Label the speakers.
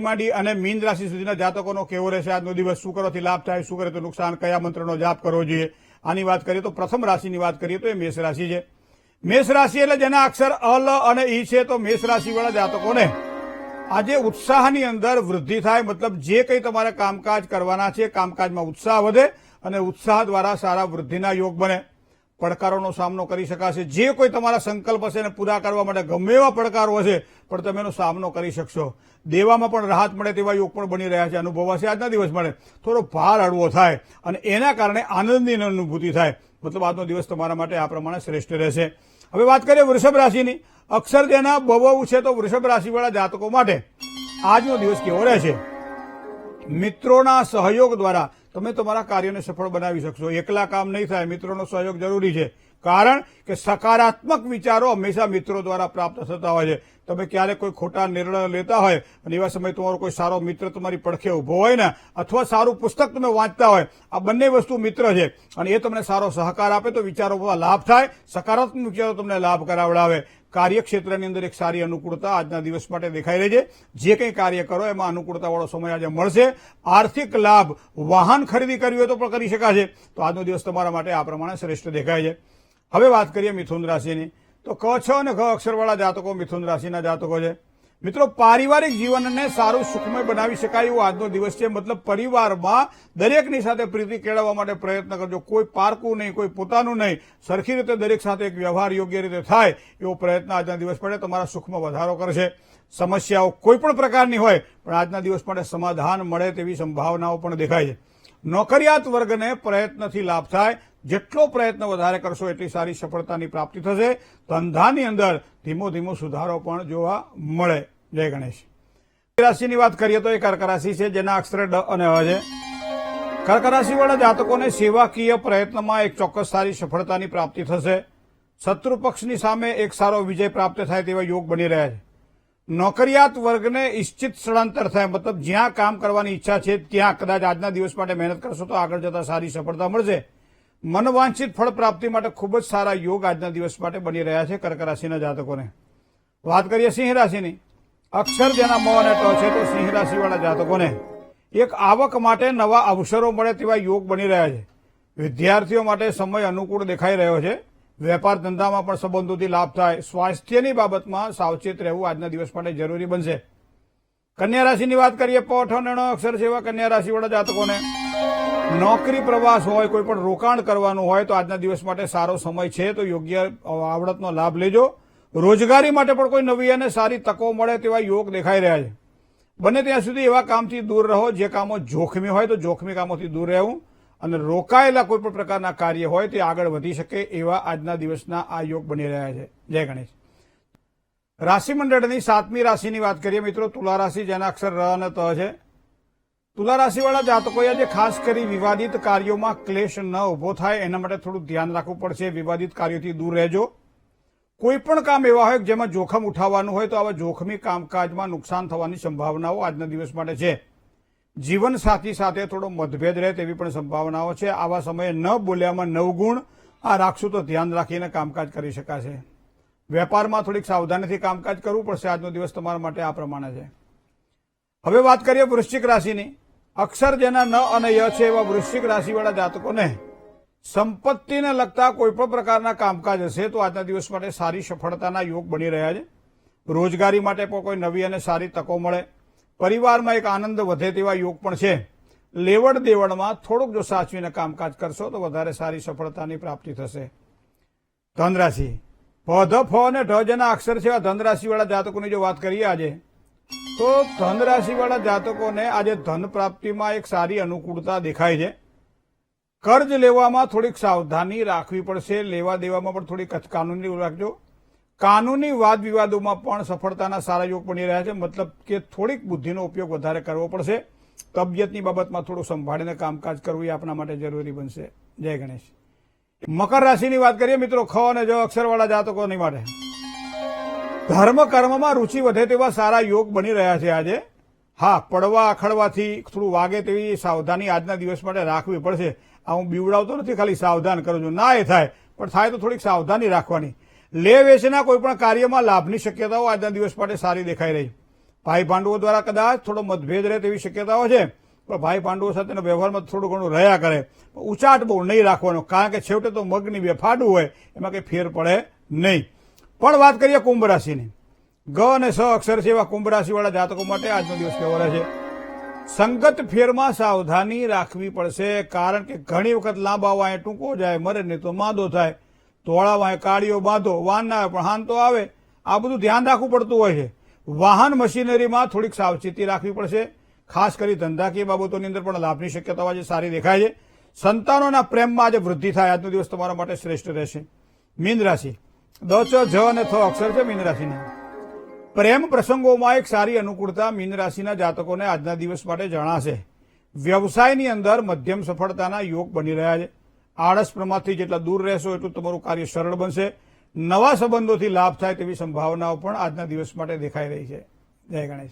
Speaker 1: માંડી અને મીન રાશિ સુધીના જાતકોનો કેવો રહેશે? આજનો દિવસ શું કરવાથી લાભ થાય? શું કરે? તો નુકસાન? કયા મંત્રનો જાપ કરવો જોઈએ? આની વાત કરીએ તો પ્રથમ રાશિની વાત કરીએ તો એ મેષ રાશિ છે. મેષ રાશિ એટલે જેના અક્ષર અલ અને ઈ છે તો મેષ રાશિવાળા જાતકોને આજે ઉત્સાહની અંદર વૃદ્ધિ થાય. મતલબ જે કંઈ તમારે કામકાજ કરવાના છે, કામકાજમાં ઉત્સાહ વધે અને ઉત્સાહ દ્વારા સારા વૃદ્ધિના યોગ બને. પડકારોનો સામનો કરી શકાશે. જે કોઈ તમારા સંકલ્પ હશે એને પૂરા કરવા માટે ગમે એવા પડકારો હશે, પણ તમે એનો સામનો કરી શકશો. દેવામાં પણ રાહત મળે તેવા યોગ પણ બની રહ્યા છે. અનુભવાશે આજના દિવસ મળે થોડો ભાર હળવો થાય અને એના કારણે આનંદની અનુભૂતિ થાય. મતલબ આજનો દિવસ તમારા માટે આ પ્રમાણે શ્રેષ્ઠ રહેશે. હવે વાત કરીએ વૃષભ રાશિની. અક્ષર જેના બહુ છે તો વૃષભ રાશિવાળા જાતકો માટે આજનો દિવસ કેવો રહેશે? મિત્રોના સહયોગ દ્વારા તમે તમારા કાર્યને સફળ બનાવી શકશો. એકલા કામ નહીં થાય, મિત્રોનો સહયોગ જરૂરી છે. કારણ કે સકારાત્મક વિચારો હંમેશા મિત્રો દ્વારા પ્રાપ્ત થતા હોય છે. તમે ક્યારેક કોઈ ખોટા નિર્ણય લેતા હોય અને એવા સમયે તમારો કોઈ સારો મિત્ર તમારી પડખે ઊભો હોય ને, અથવા સારું પુસ્તક તમે વાંચતા હોય, આ બંને વસ્તુ મિત્ર છે. અને એ તમને સારો સહકાર આપે તો વિચારો લાભ થાય, સકારાત્મક વિચારો તમને લાભ કરાવડાવે. કાર્યક્ષેત્રની અંદર એક સારી અનુકૂળતા આજના દિવસ માટે દેખાઈ રહી છે. જે કંઈ કાર્ય કરો, એમાં અનુકૂળતાવાળો સમય આજે મળશે. આર્થિક લાભ, વાહન ખરીદી કરવી હોય તો પણ કરી શકાશે. તો આજનો દિવસ તમારા માટે આ પ્રમાણે શ્રેષ્ઠ દેખાય છે. હવે વાત કરીએ મિથુન રાશિની. તો ક, છ અને ઘ અક્ષરવાળા જાતકો મિથુન રાશિના જાતકો છે. મિત્રો, પારિવારિક જીવનને સારું સુખમય બનાવી શકાય એવો આજનો દિવસ છે. મતલબ પરિવારમાં દરેકની સાથે પ્રીતિ કેળવવા માટે પ્રયત્ન કરજો. કોઈ પારકું નહીં, કોઈ પોતાનું નહીં. સરખી રીતે દરેક સાથે એક વ્યવહાર યોગ્ય રીતે થાય એવો પ્રયત્ન આજના દિવસ માટે તમારા સુખમાં વધારો કરશે. સમસ્યાઓ કોઈ પણ પ્રકારની હોય, પણ આજના દિવસ માટે સમાધાન મળે તેવી સંભાવનાઓ પણ દેખાય છે. નોકરિયાત વર્ગને પ્રયત્નથી લાભ થાય. જેટલો પ્રયત્ન વધારે કરશો, એટલી સારી સફળતાની પ્રાપ્તિ થશે. ધંધાની અંદર ધીમો ધીમો સુધારો પણ જોવા મળે. જય ગણેશ. રાશિની વાત કરીએ તો એ કર્ક રાશિ છે, જેના અક્ષરે ડ અને હ છે. કર્ક રાશિવાળા જાતકોને સેવાકીય પ્રયત્નમાં એક ચોક્કસ સારી સફળતાની પ્રાપ્તિ થશે. શત્રુ પક્ષની સામે એક સારો વિજય પ્રાપ્ત થાય તેવા યોગ બની રહ્યા છે. નોકરિયાત વર્ગને ઇચ્છિત સ્થળાંતર થાય, મતલબ જ્યાં કામ કરવાની ઈચ્છા છે, ત્યાં કદાચ આજના દિવસ માટે મહેનત કરશો તો આગળ જતા સારી સફળતા મળશે. મનવાંછિત ફળ પ્રાપ્તિ માટે ખૂબ જ સારા યોગ આજના દિવસ માટે બની રહ્યા છે કર્ક રાશિના જાતકોને. વાત કરીએ સિંહ રાશિની. અક્ષર જેના મોને અને ટ છે તો સિંહ રાશિવાળા જાતકોને. એક આવક માટે નવા અવસરો મળે તેવા યોગ બની રહ્યા છે. વિદ્યાર્થીઓ માટે સમય અનુકૂળ દેખાઈ રહ્યો છે. વેપાર ધંધામાં પણ સંબંધોથી લાભ થાય. સ્વાસ્થ્યની બાબતમાં સાવચેત રહેવું આજના દિવસ માટે જરૂરી બનશે. કન્યા રાશિની વાત કરીએ પઠ નિર્ણય અક્ષર એવા કન્યા રાશિવાળા જાતકોને. નોકરી પ્રવાસ હોય, કોઈ પણ રોકાણ કરવાનું હોય તો આજના દિવસ માટે સારો સમય છે. તો યોગ્ય આવડતનો લાભ લેજો. રોજગારી માટે પણ કોઈ નવી અને સારી તકો મળે તેવા યોગ દેખાઈ રહ્યા છે. બને ત્યાં સુધી એવા કામથી દૂર રહો, જે કામો જોખમી હોય તો જોખમી કામોથી દૂર રહેવું અને રોકાયેલા કોઈ પણ પ્રકારના કાર્ય હોય તે આગળ વધી શકે એવા આજના દિવસના આ યોગ બની રહ્યા છે. જય ગણેશ. રાશિ મંડળની સાતમી રાશિની વાત કરીએ મિત્રો, તુલા રાશિ જેના અક્ષર ર અને ત છે. તુલા રાશિવાળા જાતકોએ આજે ખાસ કરી વિવાદિત કાર્યોમાં ક્લેશ ન ઊભો થાય, એના માટે થોડું ધ્યાન રાખવું પડશે. વિવાદિત કાર્યોથી દૂર રહેજો. કોઈ પણ કામ એવા હોય જેમાં જોખમ ઉઠાવવાનું હોય તો આવા જોખમી કામકાજમાં નુકસાન થવાની સંભાવનાઓ આજના દિવસ માટે છે. જીવન સાથી સાથે થોડો મતભેદ રહે તેવી પણ સંભાવનાઓ છે. આવા સમયે ન બોલ્યામાં નવગુણ આ રાખશું તો ધ્યાન રાખીને કામકાજ કરી શકાશે. વેપારમાં થોડીક સાવધાનીથી કામકાજ કરવું પડશે. આજનો દિવસ તમારા માટે આ પ્રમાણે છે. હવે વાત કરીએ વૃશ્ચિક રાશિની. અક્ષર જેના ન અને ય છે એવા વૃશ્ચિક રાશિવાળા જાતકોને સંપત્તિને લગતા કોઈપણ પ્રકારના કામકાજ હશે તો આજના દિવસ માટે સારી સફળતાના યોગ બની રહ્યા છે. રોજગારી માટે પણ કોઈ નવી અને સારી તકો મળે. પરિવારમાં એક આનંદ વધે તેવા યોગ પણ છે. લેવડ દેવડમાં થોડુંક જો સાચવીને કામકાજ કરશો તો વધારે સારી સફળતાની પ્રાપ્તિ થશે. ધનરાશિ. પ ધ ફ અને ઢ જેના અક્ષર છે આ ધનરાશિવાળા જાતકોની જો વાત કરીએ આજે, તો ધનરાશિવાળા જાતકોને આજે ધન પ્રાપ્તિમાં એક સારી અનુકૂળતા દેખાય છે. કર્જ લેવામાં થોડીક સાવધાની રાખવી પડશે. લેવા દેવામાં પણ થોડીક કાનૂની રાખજો. કાનૂની વાદ વિવાદોમાં પણ સફળતાના સારા યોગ બની રહ્યા છે. મતલબ કે થોડીક બુદ્ધિનો ઉપયોગ વધારે કરવો પડશે. તબિયતની બાબતમાં થોડું સંભાળીને કામકાજ કરવું એ આપણા માટે જરૂરી બનશે. જય ગણેશ. મકર રાશિની વાત કરીએ, મિત્રો, ખ અને જ અક્ષરવાળા જાતકોની માટે. ધર્મ કર્મમાં રુચિ વધે તેવા સારા યોગ બની રહ્યા છે આજે. હા પડવા અખડવાથી થોડું વાગે તેવી સાવધાની આજના દિવસ માટે રાખવી પડશે. આ હું બીવડાવતો નથી, ખાલી સાવધાન કરું છું. ના એ થાય, પણ થાય તો થોડીક સાવધાની રાખવાની. લે વેચના કોઈપણ કાર્યમાં લાભની શક્યતાઓ આજના દિવસ માટે સારી દેખાઈ રહી. ભાઈ પાંડવો દ્વારા કદાચ થોડો મતભેદ રહે તેવી શક્યતાઓ છે, પણ ભાઈ પાંડવો સાથેનો વ્યવહારમાં થોડું ઘણું રહ્યા કરે. ઉચાટ બહુ નહીં રાખવાનો, કારણ કે છેવટે તો મગની બેફાડું હોય, એમાં કંઈ ફેર પડે નહીં. પણ વાત કરીએ કુંભ રાશિની. ગ અને સ અક્ષર છે એવા કુંભ રાશિવાળા જાતકો માટે આજનો દિવસ કેવો રહેશે? સંગત ફેરમાં સાવધાની રાખવી પડશે, કારણ કે ઘણી વખત લાંબા વાંય ટૂંકો જાય, મરે નહીં તો માંદો થાય. તોળા વાંય કાળીઓ બાંધો વાન ના આવે. પણ હાન તો આવે આ બધું ધ્યાન રાખવું પડતું હોય છે. વાહન મશીનરીમાં થોડીક સાવચેતી રાખવી પડશે. ખાસ કરી ધંધાકીય બાબતોની અંદર પણ લાભની શક્યતાઓ આજે સારી દેખાય છે. સંતાનોના પ્રેમમાં આજે વૃદ્ધિ થાય. આજનો દિવસ તમારા માટે શ્રેષ્ઠ રહેશે. મીન રાશિ દ ચ, જ અને થ અક્ષર છે મીન રાશિના પ્રેમ પ્રસંગોમાં એક સારી અનુકૂળતા મીન રાશિના જાતકોને આજના દિવસ માટે જણાશે. વ્યવસાયની અંદર મધ્યમ સફળતાના યોગ બની રહ્યા છે. આળસ પ્રમાદથી જેટલા દૂર રહેશો એટલું તમારું કાર્ય સરળ બનશે. નવા સંબંધોથી લાભ થાય તેવી સંભાવનાઓ પણ આજના દિવસ માટે દેખાઈ રહી છે. જય ગણેશ.